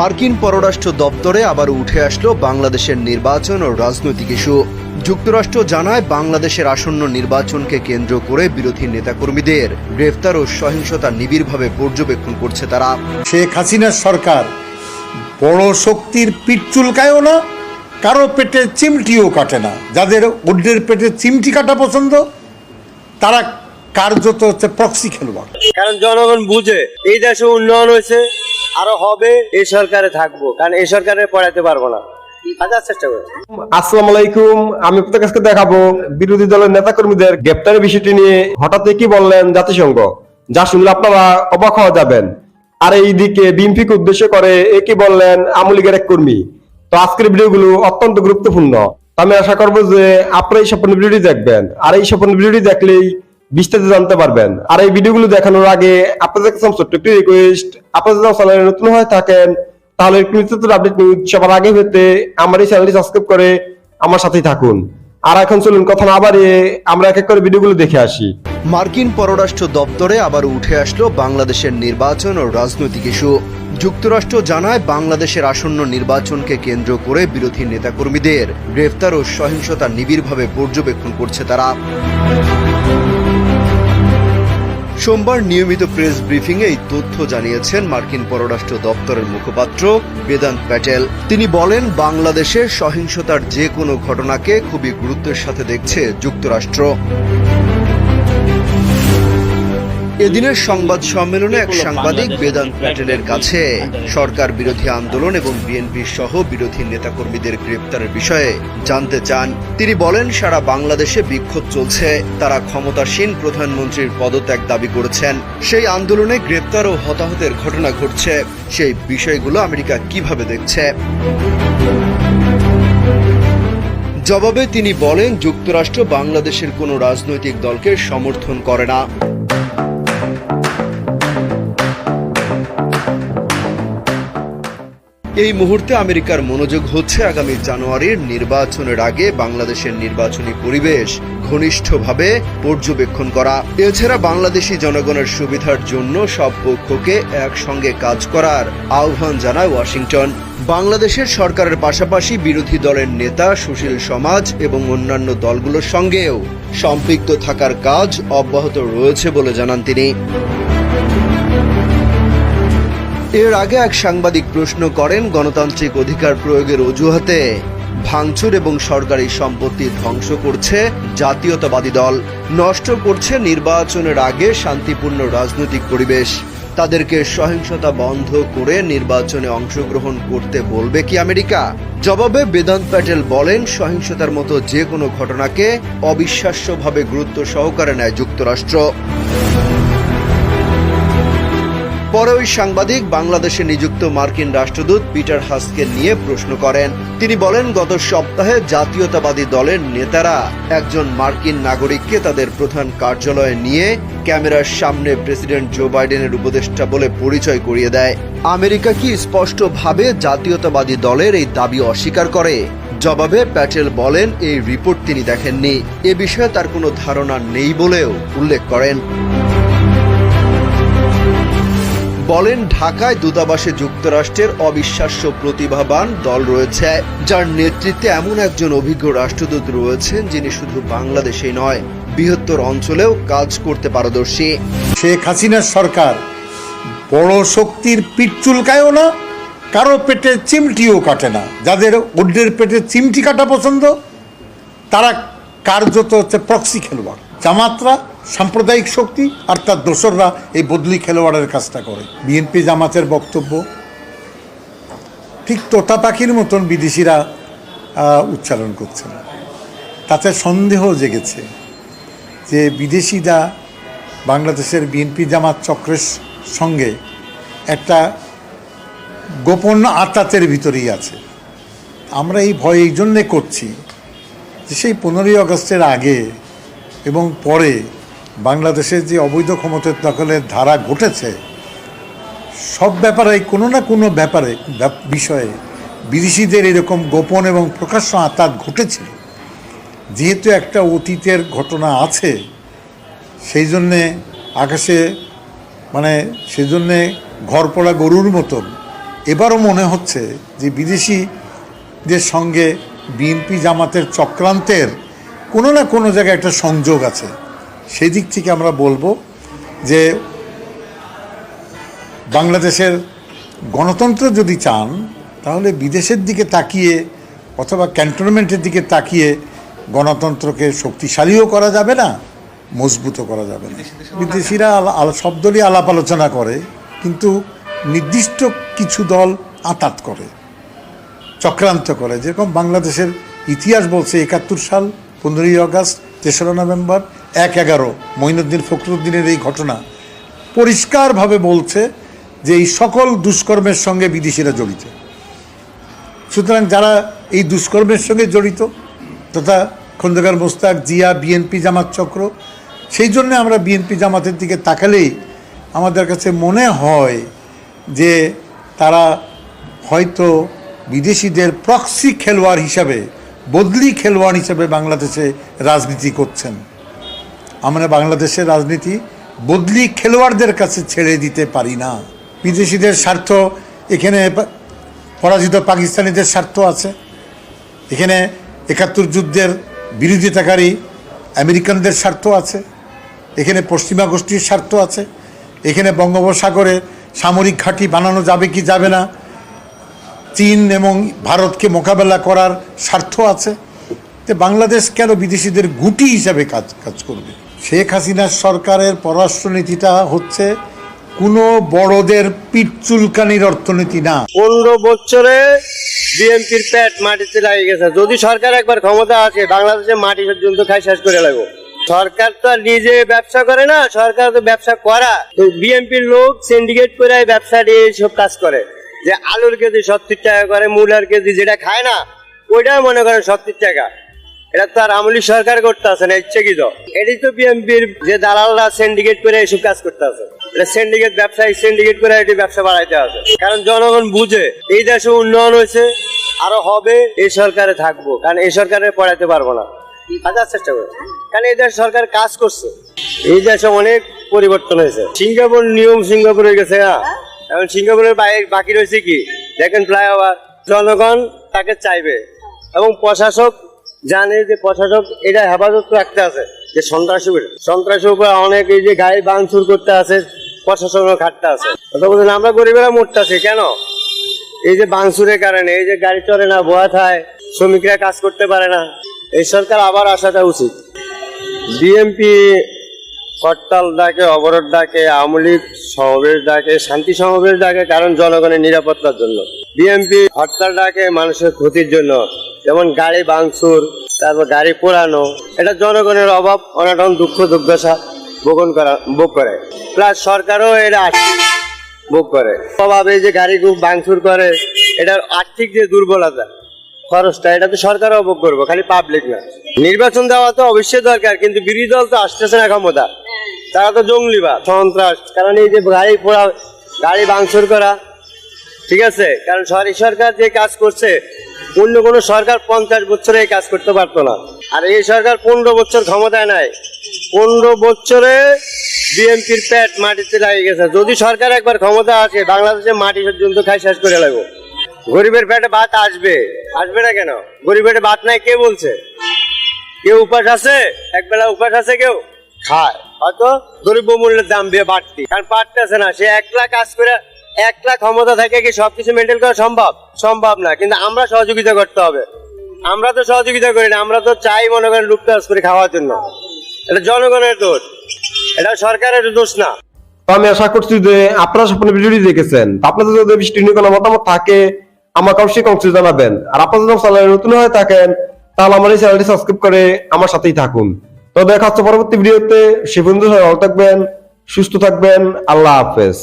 মার্কিন পররাষ্ট্র দপ্তরে আবার উঠে আসলো বাংলাদেশের নির্বাচন ও রাজনৈতিক ইস্যু। যুক্তরাষ্ট্র জানায় বাংলাদেশের আসন্ন নির্বাচনকে কেন্দ্র করে বিরোধী নেতাকর্মীদের গ্রেফতার ও সহিংসতা নিবিড়ভাবে পর্যবেক্ষণ করছে তারা। শেখ হাসিনার সরকার বড় শক্তির পিঠ চুলকায়ও না কারও পেটে চিমটিও কাটে না। যাদের অন্যের পেটে চিমটি কাটা পছন্দ তারা কার্যত হচ্ছে প্রক্সি খেলোয়াড়। কারণ জনগণ বুঝে এই দেশে উন্নয়ন হয়েছে আরও হবে, এই সরকারে থাকব, কারণ এই সরকারে পড়াতে পারব না। আলাইকুম, আমি দেখাবো বিরোধী দলের নেতাকর্মীদের গ্রেপ্তারের বিষয়টি নিয়ে। হঠাৎ কি বললেন জাতিসংঘ? যা শুনলে আপনারা অবাক হওয়া যাবেন। আর এইদিকে বিএনপিকে উদ্দেশ্য করে একই বললেন আমলিগের এক কর্মী। তো আজকের ভিডিওগুলো অত্যন্ত গুরুত্বপূর্ণ। আমি আশা করব যে আপনারা এই সম্পূর্ণ ভিডিওটি দেখবেন। আর এই সম্পূর্ণ ভিডিওটি দেখলেই বিস্তারিত জানতে পারবেন। আর এই ভিডিওগুলো দেখানোর আগে আপনাদের কাছে একটি রিকোয়েস্ট আপনারা যদি চ্যানেলে নতুন হয়ে থাকেন, তাহলে নিত্য আপডেট নিউজ সবার আগে পেতে আমার এই চ্যানেলটি সাবস্ক্রাইব করে আমার সাথেই থাকুন। আর এখন চলুন, কথা না বাড়িয়ে আমরা এক এক করে ভিডিওগুলো দেখে আসি। মার্কিন পররাষ্ট্র দপ্তরে আবার উঠে আসলো বাংলাদেশের নির্বাচন ও রাজনৈতিক ইস্যু। যুক্তরাষ্ট্র জানায় বাংলাদেশের আসন্ন নির্বাচনকে কেন্দ্র করে বিরোধী নেতাকর্মীদের গ্রেফতার ও সহিংসতা নিবিড়ভাবে পর্যবেক্ষণ করছে তারা। সোমবার নিয়মিত প্রেস ব্রিফিংয়ে এই তথ্য জানিয়েছেন মার্কিন পররাষ্ট্র দপ্তরের মুখপাত্র বেদান্ত প্যাটেল। তিনি বলেন বাংলাদেশের সহিংসতার যে কোনো ঘটনাকে খুবই গুরুত্বের সাথে দেখছে যুক্তরাষ্ট্র। এদিনের সংবাদ সম্মেলনে এক সাংবাদিক বেদান্ত প্যাটেলের কাছে সরকার বিরোধী আন্দোলন এবং বিএনপি সহ বিরোধী নেতাকর্মীদের গ্রেপ্তারের বিষয়ে জানতে চান। তিনি বলেন সারা বাংলাদেশে বিক্ষোভ চলছে। তারা ক্ষমতাসীন প্রধানমন্ত্রীর পদত্যাগ দাবি করেছেন। সেই আন্দোলনে গ্রেপ্তার ও হতাহতের ঘটনা ঘটছে। সেই বিষয়গুলো আমেরিকা কীভাবে দেখছে? জবাবে তিনি বলেন যুক্তরাষ্ট্র বাংলাদেশের কোনো রাজনৈতিক দলকে সমর্থন করে না। এই মুহূর্তে আমেরিকার মনোযোগ হচ্ছে আগামী জানুয়ারির নির্বাচনের আগে বাংলাদেশের নির্বাচনী পরিবেশ ঘনিষ্ঠভাবে পর্যবেক্ষণ করা। এছাড়া বাংলাদেশি জনগণের সুবিধার জন্য সব পক্ষকে একসঙ্গে কাজ করার আহ্বান জানায় ওয়াশিংটন। বাংলাদেশের সরকারের পাশাপাশি বিরোধী দলের নেতা সুশীল সমাজ এবং অন্যান্য দলগুলোর সঙ্গেও সম্পৃক্ত থাকার কাজ অব্যাহত রয়েছে বলে জানান তিনি। এর আগে এক সাংবাদিক প্রশ্ন করেন, গণতান্ত্রিক অধিকার প্রয়োগের অজুহাতে ভাঙচুর এবং সরকারি সম্পত্তি ধ্বংস করছে জাতীয়তাবাদী দল, নষ্ট করছে নির্বাচনের আগে শান্তিপূর্ণ রাজনৈতিক পরিবেশ। তাদেরকে সহিংসতা বন্ধ করে নির্বাচনে অংশগ্রহণ করতে বলবে কি আমেরিকা? জবাবে বেদান্ত প্যাটেল বলেন, সহিংসতার মতো যে কোনো ঘটনাকে অবিশ্বাস্যভাবে গুরুত্ব সহকারে নেয় যুক্তরাষ্ট্র। পরে ওই সাংবাদিক বাংলাদেশে নিযুক্ত মার্কিন রাষ্ট্রদূত পিটার হাসকে নিয়ে প্রশ্ন করেন। তিনি বলেন, গত সপ্তাহে জাতীয়তাবাদী দলের নেতারা একজন মার্কিন নাগরিককে তাদের প্রধান কার্যালয়ে নিয়ে ক্যামেরার সামনে প্রেসিডেন্ট জো বাইডেনের উপদেষ্টা বলে পরিচয় করিয়ে দেয়। আমেরিকা কি স্পষ্টভাবে জাতীয়তাবাদী দলের এই দাবি অস্বীকার করে? জবাবে প্যাটেল বলেন, এই রিপোর্ট তিনি দেখেননি। এ বিষয়ে তার কোনো ধারণা নেই বলেও উল্লেখ করেন। বলেন, ঢাকায় দূতাবাসে যুক্তরাষ্ট্রের অবিশ্বাস্য প্রতিভাবান দল রয়েছে। যার নেতৃত্বে এমন একজন অভিজ্ঞ রাষ্ট্রদূত রয়েছেন যিনি শুধু বাংলাদেশেই নয়, বৃহত্তর অঞ্চলেও কাজ করতে পারদর্শী। শেখ হাসিনার সরকার বড় শক্তির পিঠ চুলকায়ও না, কারও পেটে চিমটিও কাটে না। যাদের অন্যের পেটে চিমটি কাটা পছন্দ, তারা কার্যত হচ্ছে প্রক্সি খেলোয়াড়। জামাতরা সাম্প্রদায়িক শক্তি আর তার দোসররা এই বদলি খেলোয়াড়ের কাজটা করে। বিএনপি জামাতের বক্তব্য, ঠিক তোতা পাখির মতন বিদেশিরা উচ্চারণ করছে না। তাতে সন্দেহ জেগেছে যে বিদেশিরা বাংলাদেশের বিএনপি জামাত চক্রের সঙ্গে একটা গোপন আতাতের ভিতরেই আছে। আমরা এই ভয় এই জন্যে করছি যে সেই পনেরোই আগস্টের আগে এবং পরে বাংলাদেশের যে অবৈধ ক্ষমতার দখলের ধারা ঘটেছে, সব ব্যাপারে, কোনো না কোনো ব্যাপারে, ব্যাপ- বিষয়ে বিদেশিদের এরকম গোপন এবং প্রকাশ্য আতাত ঘটেছিল যেহেতু একটা অতীতের ঘটনা আছে, সেই জন্যে আকাশে মানে সেই জন্যে ঘর পড়া গরুর মতন। এবারও মনে হচ্ছে যে বিদেশিদের সঙ্গে বিএনপি জামাতের চক্রান্তের কোনো না কোনো জায়গায় একটা সংযোগ আছে। সেই দিক থেকে আমরা বলব যে বাংলাদেশের গণতন্ত্র যদি চান, তাহলে বিদেশের দিকে তাকিয়ে অথবা ক্যান্টনমেন্টের দিকে তাকিয়ে গণতন্ত্রকে শক্তিশালীও করা যাবে না, মজবুতও করা যাবে না। বিদেশিরা সব দলই আলাপ আলোচনা করে, কিন্তু নির্দিষ্ট কিছু দল আতাত করে, চক্রান্ত করে। যেরকম বাংলাদেশের ইতিহাস বলছে, একাত্তর সাল, পনেরোই আগস্ট তেসরা নভেম্বর এক এগারো মঈনুদ্দিন ফখরুদ্দিনের এই ঘটনা পরিষ্কারভাবে বলছে যে এই সকল দুষ্কর্মের সঙ্গে বিদেশিরা জড়িত। সুতরাং যারা এই দুষ্কর্মের সঙ্গে জড়িত তথা খন্দকার মোস্তাক জিয়া, বিএনপি, জামাত চক্র, সেই জন্য আমরা বিএনপি জামাতের দিকে তাকালেই আমাদের কাছে মনে হয় যে তারা হয়তো বিদেশিদের প্রক্সি খেলোয়াড় হিসাবে বদলি খেলোয়াড় হিসেবে বাংলাদেশে রাজনীতি করছেন। আমরা বাংলাদেশের রাজনীতি বদলি খেলোয়াড়দের কাছে ছেড়ে দিতে পারি না। বিদেশিদের স্বার্থ, এখানে পরাজিত পাকিস্তানিদের স্বার্থ আছে। এখানে একাত্তর যুদ্ধের বিরোধিতাকারী আমেরিকানদের স্বার্থ আছে। এখানে পশ্চিমা গোষ্ঠীর স্বার্থ আছে। এখানে বঙ্গোপসাগরে সামরিক ঘাঁটি বানানো যাবে কি যাবে না চীন এবং ভারতকে মোকাবেলা করার স্বার্থ আছে। তো বাংলাদেশ কেন বিদেশিদের গুটি হিসাবে কাজ কাজ করবে? শেখ হাসিনার সরকারের পররাষ্ট্রনীতিটা হচ্ছে কোনো বড়দের পিঠ চুলকানির অর্থনীতি না। পনেরো বছরে বিএনপির প্যাট মাটিতে লাগিয়ে গেছে। যদি সরকার একবার ক্ষমতা আছে বাংলাদেশে মাটি পর্যন্ত খাই শেষ করে লাগবো সরকার তো নিজে ব্যবসা করে না, সরকার তো ব্যবসা করা। তো বিএনপির লোক সিন্ডিকেট করে ব্যবসা দিয়ে সব কাজ করে। যে আলুর কেজি সত্তর টাকা করে, মূলার কেজি যেটা খায় না ওইটাই মনে করেন সত্তর টাকা। এটা তো আর আমলি সরকার করতে আছে না কি তো? বিএনপির যে দালালরা সিন্ডিকেট করে কাজ করতে আছে এটা সিন্ডিকেট সিন্ডিকেট করে এটি ব্যবসা বাড়াইতে হবে। কারণ জনগণ বুঝে, এই দেশে উন্নয়ন হয়েছে, আরও হবে, এই সরকারে থাকব। কারণ এই সরকারে পড়াইতে পারব না। হাজার চেষ্টা করে। কারণ এই দেশ সরকার কাজ করছে। এই দেশে অনেক পরিবর্তন হয়েছে। সিঙ্গাপুর নিয়ম সিঙ্গাপুর গেছে হ্যাঁ? এখন সিঙ্গাপুরের বাকি রয়েছে কি? দেখেন ফ্লাইওভার। জনগণ তাকে চাইবে। এবং প্রশাসক জানে যে প্রশাসক এটা হেফাজত রাখতে আছে, যে সন্ত্রাসী বলে। সন্ত্রাসীর উপর অনেক এই যে গায়ে বাংচুর করতে আছে, প্রশাসনও খাটতে আছে। বলছেন আমরা গরিবেরা মরতে আছি কেন? এই যে বাংচুরের কারণে, এই যে গাড়ি চলে না বোয়া থায় শ্রমিকরা কাজ করতে পারে না। এই সরকার আবার আসাটা উচিত। বিএমপি হরতাল ডাকে, অবরোধ ডাকে, আওয়ামী লীগ সমাবেশ ডাকে, শান্তি সমাবেশ ডাকে কারণ জনগণের নিরাপত্তার জন্য। বিএমপি হরতাল ডাকে মানুষের ক্ষতির জন্য, যেমন গাড়ি ভাঙচুর, তারপর গাড়ি পোড়ানো, এটা জনগণের অভাব, অনটন, দুঃখ, দুর্দশা ভোগন করা, ভোগ করে। প্লাস সরকারও এটা ভোগ করে। অভাবে যে গাড়ি ভাঙচুর করে, এটার আর্থিক যে দুর্বলতা খরচটা এটা তো সরকার ভোগ করব, খালি পাবলিক না। নির্বাচন দেওয়া তো অবশ্যই দরকার, কিন্তু বিরোধী দল তো আসতেছে না ক্ষমতা। তারা তো জঙ্গলিবাদ সন্ত্রাস। কারণ এই যে গাড়ি পোড়া গাড়ি ভাঙচুর করা, ঠিক আছে? কারণ সরকারি সরকার যে কাজ করছে, অন্য কোনো সরকার পঞ্চাশ বছরে এই কাজ করতে পারতো না। আর এই সরকার পনেরো বছর ক্ষমতায় নাই। পনেরো বছরে বিএনপির প্যাট মাটিতে লাগিয়ে গেছে। যদি সরকার একবার ক্ষমতা আছে বাংলাদেশে মাটি পর্যন্ত খাই শেষ করে লাগবো। গরিবের পেটে ভাত আসবে। আসবে না কেন? গরিবের ভাত নাই, কে বলছে? কেউ উপাস আছে? একবেলা উপাস আছে কেউ? খায়। হয়তো মূল্যের দাম দিয়ে বাড়তি। কারণ পারতেছে না, সে একলা কাজ করে, একলা ক্ষমতা থাকে কি সবকিছু মেনটেন করা সম্ভব? সম্ভব না। কিন্তু আমরা সহযোগিতা করতে হবে। আমরা তো সহযোগিতা করি না, আমরা তো চাই মনে করেন লুপ্তাস করে খাওয়ার জন্য। এটা জনগণের দোষ। এটা সরকারের দোষ না। আমি আশা করছি যে আপনারা সম্পূর্ণ ভিডিওটি দেখেছেন। আপনাদের যদি বৃষ্টি নিয়ে কোনো মতামত থাকে আমাকে অবশ্যই কমেন্টে জানাবেন। আর আপনার যদি চ্যানেলে নতুন হয়ে থাকেন, তাহলে আমার এই চ্যানেলটি সাবস্ক্রাইব করে আমার সাথেই থাকুন। তো দেখা হচ্ছে পরবর্তী ভিডিওতে। সে বন্ধু ভালো থাকবেন, সুস্থ থাকবেন। আল্লাহ হাফেজ।